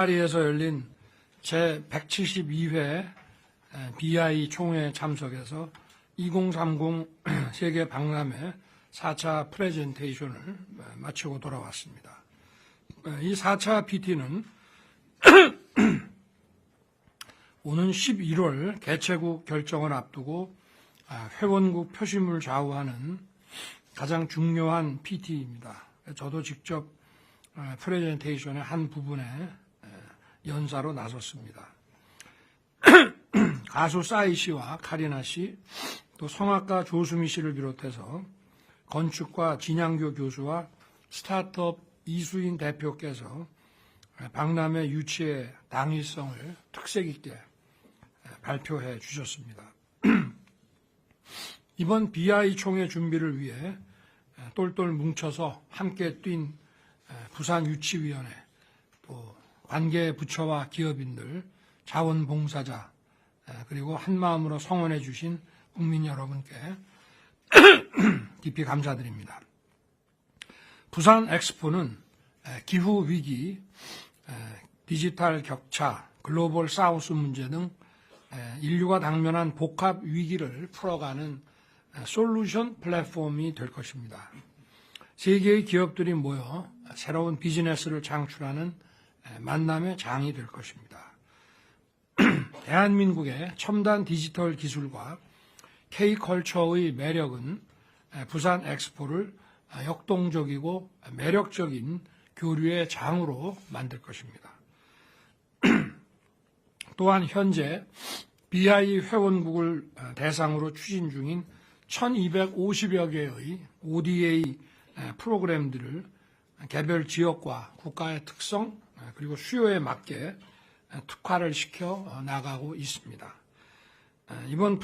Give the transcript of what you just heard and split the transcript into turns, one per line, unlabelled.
파리에서 열린 제 172회 BI 총회 참석해서 2030 세계 박람회 4차 프레젠테이션을 마치고 돌아왔습니다. 이 4차 PT는 오는 11월 개최국 결정을 앞두고 아, 회원국 표심을 좌우하는 가장 중요한 PT입니다. 저도 직접 아, 프레젠테이션의 한 부분에 연사로 나섰습니다. 가수 싸이 씨와 카리나 씨, 또 성악가 조수미 씨를 비롯해서 건축과 진양교 교수와 스타트업 이수인 대표께서 박람회 유치의 당위성을 특색 있게 발표해 주셨습니다. 이번 BI 총회 준비를 위해 똘똘 뭉쳐서 함께 뛴 부산 유치위원회, 또 관계 부처와 기업인들, 자원봉사자, 그리고 한마음으로 성원해 주신 국민 여러분께 깊이 감사드립니다. 부산 엑스포는 기후 위기, 디지털 격차, 글로벌 사우스 문제 등 인류가 당면한 복합 위기를 풀어가는 솔루션 플랫폼이 될 것입니다. 세계의 기업들이 모여 새로운 비즈니스를 창출하는 만남의 장이 될 것입니다. 대한민국의 첨단 디지털 기술과 K컬처의 매력은 부산 엑스포를 역동적이고 매력적인 교류의 장으로 만들 것입니다. 또한 현재 BI 회원국을 대상으로 추진 중인 1250여 개의 ODA 프로그램들을 개별 지역과 국가의 특성 그리고 수요에 맞게 특화를 시켜 나가고 있습니다. 이번